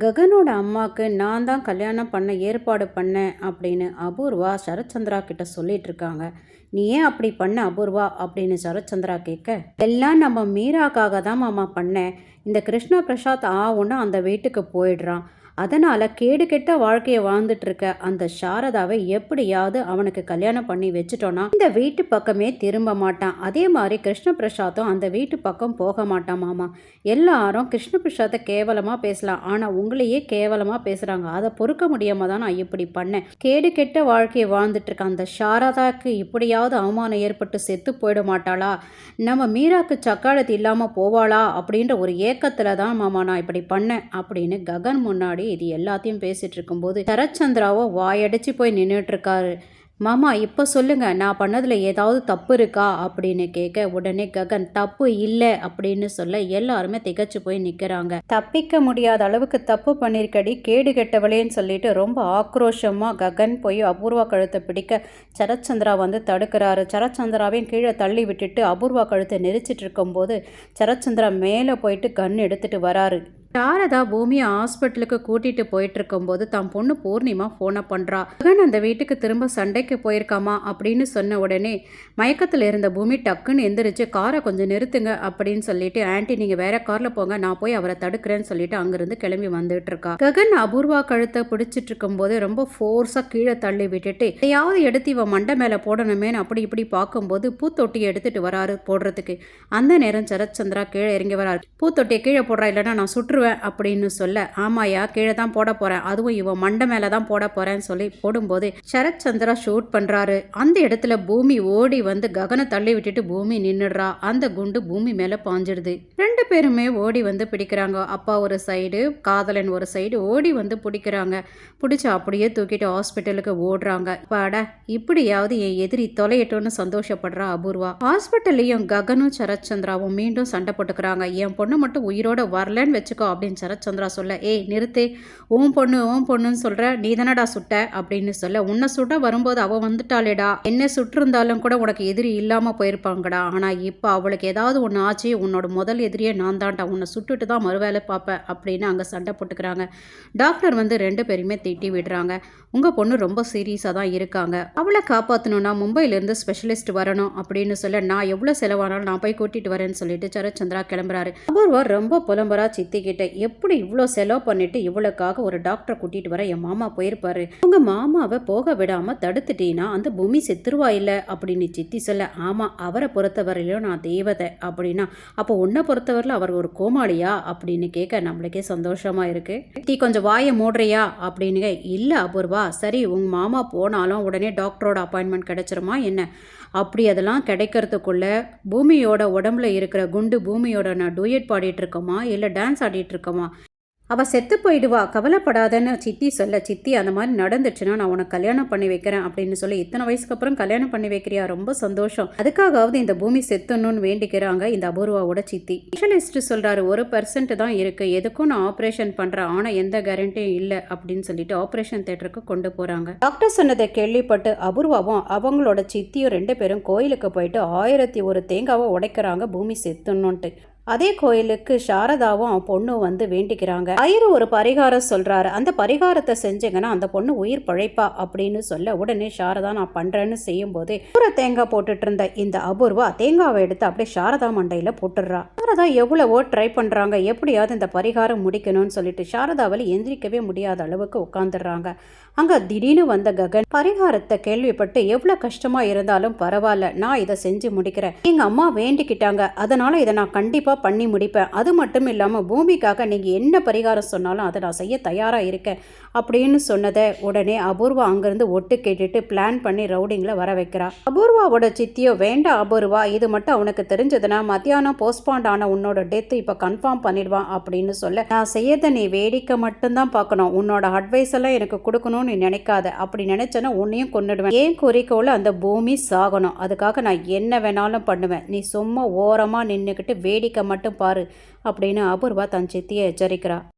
ககனோட அம்மாவுக்கு நான் தான் கல்யாணம் பண்ண ஏற்பாடு பண்ணேன் அப்படின்னு அபூர்வா சரத்சந்திரா கிட்ட சொல்லிட்டு இருக்காங்க. நீ ஏன் அப்படி பண்ண அபூர்வா அப்படின்னு சரத்சந்திரா கேட்க எல்லாம் நம்ம மீராக்காக தான் மாமா பண்ணேன் இந்த கிருஷ்ண பிரசாத் ஆவுன்னு அந்த வீட்டுக்கு போயிடுறான். அதனால் கேடு கெட்ட வாழ்க்கையை வாழ்ந்துட்டுருக்க அந்த சாரதாவை எப்படியாவது அவனுக்கு கல்யாணம் பண்ணி வச்சுட்டோன்னா இந்த வீட்டு பக்கமே திரும்ப மாட்டான். அதே மாதிரி கிருஷ்ண பிரசாத்தும் அந்த வீட்டு பக்கம் போக மாட்டான் மாமா. எல்லாரும் கிருஷ்ண பிரசாத்தை கேவலமாக பேசலாம். ஆனால் உங்களையே கேவலமாக பேசுகிறாங்க அதை பொறுக்க முடியாமல் தான் நான் இப்படி பண்ணேன். கேடு கெட்ட வாழ்க்கையை வாழ்ந்துட்டுருக்க அந்த சாரதாக்கு இப்படியாவது அவமானம் ஏற்பட்டு செத்து போயிட மாட்டாளா? நம்ம மீராக்கு சக்காலத்து இல்லாமல் போவாளா? அப்படின்ற ஒரு ஏக்கத்தில் தான் மாமா நான் இப்படி பண்ணேன் அப்படின்னு ககன் முன்னாடி முன்னாடி இது எல்லாத்தையும் பேசிட்டு இருக்கும்போது சரச்சந்திராவோ வாயடிச்சு போய் நின்றுட்டு இருக்காரு மாமா இப்போ சொல்லுங்க நான் பண்ணதில் ஏதாவது தப்பு இருக்கா? அப்படின்னு கேட்க உடனே ககன் தப்பு இல்லை அப்படின்னு சொல்ல எல்லாருமே திகச்சு போய் நிற்கிறாங்க தப்பிக்க முடியாத அளவுக்கு தப்பு பண்ணியிருக்கடி கேடு கெட்டவளேன்னு சொல்லிட்டு ரொம்ப ஆக்ரோஷமாக ககன் போய் அபூர்வா கழுத்தை பிடிக்க சரச்சந்திரா வந்து தடுக்கிறாரு. சரச்சந்திராவையும் கீழே தள்ளி விட்டுட்டு அபூர்வா கழுத்தை நெரிச்சிட்டு இருக்கும்போது சரச்சந்திரா மேலே போயிட்டு கன் எடுத்துட்டு வராரு. சாரதா பூமியை ஹாஸ்பிட்டலுக்கு கூட்டிட்டு போயிட்டு இருக்கும்போது தம் பொண்ணு பூர்ணிமா ஃபோனை பண்ணுறா மகன் அந்த வீட்டுக்கு திரும்ப சண்டைக்கு போயிருக்காமா அப்படின்னு சொன்ன உடனே மயக்கத்தில் இருந்த பூமி டக்குன்னு எந்திரிச்சு காரை கொஞ்சம் நிறுத்துங்க அப்படின்னு சொல்லிட்டு ஆன்டி நீங்கள் வேற காரில் போங்க நான் போய் அவரை தடுக்கிறேன்னு சொல்லிட்டு அங்கிருந்து கிளம்பி வந்துட்டு இருக்கா ககன் அபூர்வா கழுத்தை பிடிச்சிட்டு இருக்கும்போது ரொம்ப ஃபோர்ஸாக கீழே தள்ளி விட்டுட்டு எதையாவது எடுத்து இவன் மண்டை மேலே போடணுமேனு அப்படி இப்படி பார்க்கும்போது பூத்தொட்டியை எடுத்துட்டு வராரு போடுறதுக்கு. அந்த நேரம் சரத்சந்திரா கீழே இறங்கி வராரு. பூத்தொட்டியை கீழே போடுறா இல்லைன்னா நான் சுற்று போட்டுருவேன் அப்படின்னு சொல்ல ஆமாயா கீழே தான் போட போகிறேன் அதுவும் இவன் மண்டை மேலே தான் போட போகிறேன்னு சொல்லி போடும்போது சரத் சந்திரா ஷூட் பண்ணுறாரு அந்த இடத்துல பூமி ஓடி வந்து ககனை தள்ளி விட்டுட்டு பூமி நின்றுடுறா அந்த குண்டு பூமி மேலே பாஞ்சிடுது. ரெண்டு பேருமே ஓடி வந்து பிடிக்கிறாங்க. அப்பா ஒரு சைடு காதலன் ஒரு சைடு ஓடி வந்து பிடிக்கிறாங்க. பிடிச்சி அப்படியே தூக்கிட்டு ஹாஸ்பிட்டலுக்கு ஓடுறாங்க. பாட இப்படியாவது என் எதிரி தொலையட்டும்னு சந்தோஷப்படுறா அபூர்வா. ஹாஸ்பிட்டல்லையும் ககனும் சரத் சந்திராவும் மீண்டும் சண்டை போட்டுக்கிறாங்க. என் பொண்ணு மட்டும் உயிரோட வரலன்னு வச்சுக்கோ அப்படின்னு சரத்சந்திரா சொல்ல ஏய் நிறுத்து. ஓம் பொண்ணு ஓம் பொண்ணுன்னு சொல்கிற நீ தானடா சுட்ட? அப்படின்னு சொல்ல உன்னை சுட்ட வரும்போது அவள் வந்துட்டாளேடா. என்ன சுட்டிருந்தாலும் கூட உனக்கு எதிரி இல்லாமல் போயிருப்பாங்கடா. ஆனால் இப்போ அவளுக்கு ஏதாவது ஒன்று ஆச்சு உன்னோட முதல் எதிரியே நான் தான்டா. உன்னை சுட்டுட்டு தான் மறுவேலை பார்ப்பேன் அப்படின்னு அங்கே சண்டை போட்டுக்கிறாங்க. டாக்டர் வந்து ரெண்டு பேருமே திட்டி விடுறாங்க. உங்கள் பொண்ணு ரொம்ப சீரியஸாக தான் இருக்காங்க. அவளை காப்பாற்றணும்னா மும்பையிலேருந்து ஸ்பெஷலிஸ்ட் வரணும் அப்படின்னு சொல்ல நான் எவ்வளோ செலவானாலும் நான் போய் கூட்டிகிட்டு வரேன்னு சொல்லிட்டு சரத்சந்திரா கிளம்புறாரு. அபூர்வா ரொம்ப புலம்பரா சித்தி கிட்ட எப்படி இவ்வளோ செலவு பண்ணிட்டு இவ்வளோக்காக ஒரு டாக்டரை கூட்டிகிட்டு வர என் மாமா போயிருப்பாரு? உங்க மாமாவை போக விடாம தடுத்துட்டீங்கன்னா அந்த பூமி செத்துருவா இல்லை? அப்படின்னு சித்தி சொல்ல ஆமாம் அவரை பொறுத்தவரையிலும் நான் தெய்வத்தை அப்படின்னா அப்போ உன்னை பொறுத்தவரையில் அவர் ஒரு கோமாளியா? அப்படின்னு கேட்க நம்மளுக்கே சந்தோஷமா இருக்கு. சித்தி கொஞ்சம் வாயை மூடுறியா? அப்படின்னு இல்லை அபூர்வா. சரி உங்கள் மாமா போனாலும் உடனே டாக்டரோட அப்பாயின்மெண்ட் கிடைச்சிருமா என்ன? அப்படி அதெல்லாம் கிடைக்கிறதுக்குள்ள பூமியோட உடம்புல இருக்கிற குண்டு பூமியோட நான் டூயட் பாடிட்டு இருக்கோமா? இல்லை டான்ஸ் ஆடிட்டு இருக்கோமா அவள் செத்து போயிடுவா கவலைப்படாதன்னு சித்தி சொல்ல சித்தி அந்த மாதிரி நடந்துச்சுன்னா நான் உனக்கு கல்யாணம் பண்ணி வைக்கிறேன் அப்படின்னு சொல்லி இத்தனை வயசுக்கு அப்புறம் கல்யாணம் பண்ணி வைக்கிறியா? ரொம்ப சந்தோஷம். அதுக்காகவது இந்த பூமி செத்துணும்னு வேண்டிக்கிறாங்க இந்த அபூர்வாவோட சித்தி. ஸ்பெஷலிஸ்ட் சொல்றாரு ஒரு பர்சன்ட் தான் இருக்கு. எதுக்கும் நான் ஆப்ரேஷன் பண்றேன். ஆனால் எந்த கேரண்டியும் இல்லை அப்படின்னு சொல்லிட்டு ஆப்ரேஷன் தேட்டருக்கு கொண்டு போறாங்க. டாக்டர் சொன்னதை கேள்விப்பட்டு அபூர்வாவும் அவங்களோட சித்தியும் ரெண்டு பேரும் கோயிலுக்கு போயிட்டு ஆயிரத்தி ஒரு தேங்காவை உடைக்கிறாங்க பூமி செத்துணுன்ட்டு. அதே கோயிலுக்கு சாரதாவும் பொண்ணும் வந்து வேண்டிக்கிறாங்க ஐயரு ஒரு பரிகாரம் சொல்றாரு. அந்த பரிகாரத்தை செஞ்சீங்கன்னா அந்த பொண்ணு உயிர் பழைப்பா அப்படின்னு சொல்ல உடனே சாரதா நான் பண்றேன்னு செய்யும் போதே ஒரு தேங்காய் போட்டுட்டு இருந்த இந்த அபூர்வா தேங்காவை எடுத்து அப்படியே சாரதா மண்டையில போட்டுடுறா. சாரதா எவ்வளவோ ட்ரை பண்றாங்க. எப்படியாவது இந்த பரிகாரம் முடிக்கணும்னு சொல்லிட்டு சாரதாவில் எந்திரிக்கவே முடியாத அளவுக்கு உட்காந்துடுறாங்க அங்க திடீர்னு வந்த ககன் பரிகாரத்தை கேள்விப்பட்டு எவ்வளவு கஷ்டமா இருந்தாலும் பரவாயில்ல நான் இதை செஞ்சு முடிக்கிறேன். எங்க அம்மா வேண்டிக்கிட்டாங்க. அதனால இதை நான் கண்டிப்பா கண்டிப்பாக பண்ணி முடிப்பேன். அது மட்டும் இல்லாமல் பூமிக்காக நீங்கள் என்ன பரிகாரம் சொன்னாலும் அதை நான் செய்ய தயாராக இருக்கேன் அப்படின்னு சொன்னதை உடனே அபூர்வா அங்கேருந்து ஒட்டு கேட்டுட்டு பிளான் பண்ணி ரவுடிங்கில் வர வைக்கிறா. அபூர்வாவோட சித்தியோ வேண்டாம் அபூர்வா இது மட்டும் அவனுக்கு தெரிஞ்சதுன்னா மத்தியானம் போஸ்ட்பாண்ட் ஆன உன்னோட டெத்து இப்போ கன்ஃபார்ம் பண்ணிடுவான் அப்படின்னு சொல்ல நான் செய்யறத நீ வேடிக்கை மட்டும்தான் பார்க்கணும். உன்னோட அட்வைஸ் எல்லாம் எனக்கு கொடுக்கணும்னு நீ நினைக்காத. அப்படி நினைச்சேன்னா உன்னையும் கொண்டுடுவேன் ஏன் குறிக்கோள் அந்த பூமி சாகணும். அதுக்காக நான் என்ன வேணாலும் பண்ணுவேன். நீ சும்மா ஓரமாக நின்றுக்கிட்டு வேடிக்கை மட்டும் பாரு அப்படின்னு அபூர்வா தன் சித்தியை எச்சரிக்கிறா.